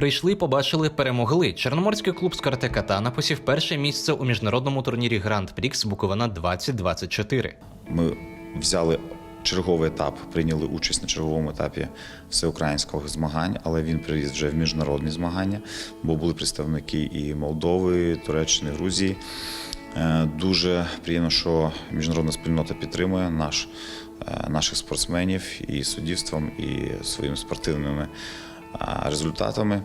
Прийшли, побачили, перемогли. Чорноморський клуб з карате катана посів перше місце у міжнародному турнірі Гранд Прікс Буковина 2024. Ми взяли черговий етап, прийняли участь на черговому етапі всеукраїнського змагань, але він переріс вже в міжнародні змагання, бо були представники і Молдови, Туреччини, Грузії. Е, Дуже приємно, що міжнародна спільнота підтримує наш, е, наших спортсменів і суддівством, і своїми спортивними результатами.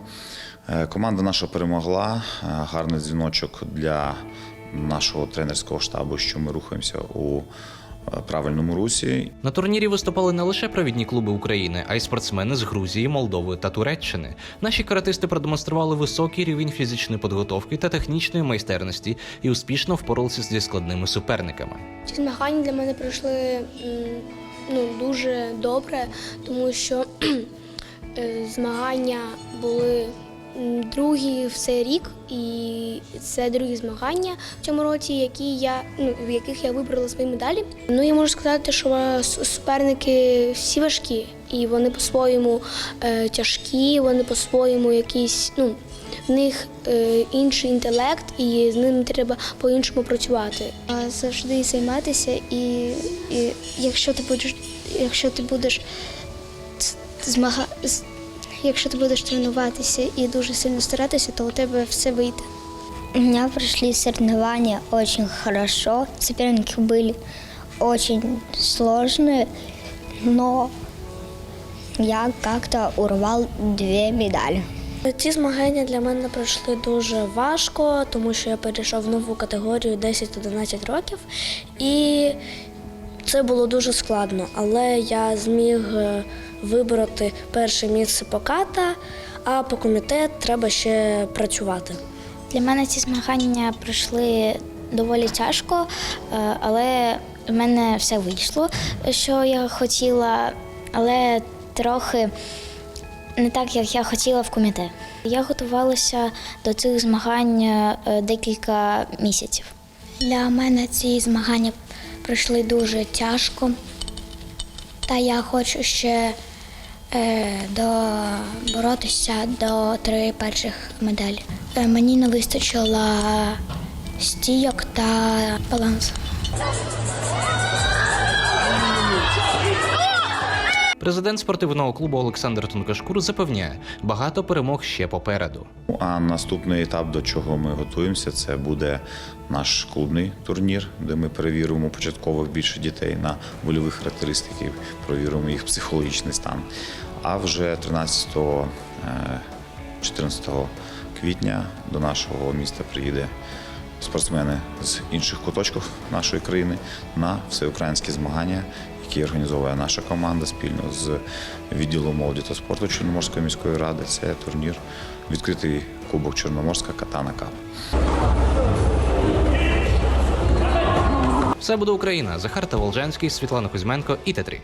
Е, Команда наша перемогла. Е, Гарний дзвіночок для нашого тренерського штабу, що ми рухаємося у е, правильному русі. На турнірі виступали не лише провідні клуби України, а й спортсмени з Грузії, Молдови та Туреччини. Наші каратисти продемонстрували високий рівень фізичної підготовки та технічної майстерності і успішно впоралися зі складними суперниками. Ці змагання для мене пройшли ну, дуже добре, тому що змагання були другі в цей рік, і це другі змагання в цьому році, які я, ну, в яких я вибрала свої медалі. Ну, я можу сказати, що е, суперники всі важкі, і вони по-своєму е, тяжкі, вони по-своєму якісь, ну, в них е, інший інтелект, і з ними треба по-іншому працювати. Завжди займатися, і, і якщо ти будеш, якщо ти будеш змага, якщо ти будеш тренуватися і дуже сильно старатися, то у тебе все вийде. У меня прошли соревнования очень хорошо. Соперники были очень сложные, но я как-то урвал две медали. Ці змагання для мене пройшли дуже важко, тому що я перейшов в нову категорію 10-11 років, і це було дуже складно. Але я зміг е, вибороти перше місце по ката, а по комітет треба ще працювати. Для мене ці змагання пройшли доволі тяжко, е, але в мене все вийшло, що я хотіла, але трохи не так, як я хотіла в комітет. Я готувалася до цих змагань е, декілька місяців. Для мене ці змагання пройшли дуже тяжко, та я хочу ще е, доборотися до три перших медалей. Мені не вистачило стійок та балансу. Президент спортивного клубу Олександр Тонкашкур запевняє, багато перемог ще попереду. А наступний етап, до чого ми готуємося, це буде наш клубний турнір, де ми перевіримо початкових більше дітей на вольові характеристики, перевіримо їх психологічний стан. А вже 13 е, 14 квітня до нашого міста приїде спортсмени з інших куточків нашої країни на всеукраїнські змагання, які організовує наша команда спільно з відділом молоді та спорту Чорноморської міської ради. Це турнір відкритий Кубок Чорноморська Катана Кап. Все буде Україна. Захар Таволжанський, Світлана Кузьменко і Т3.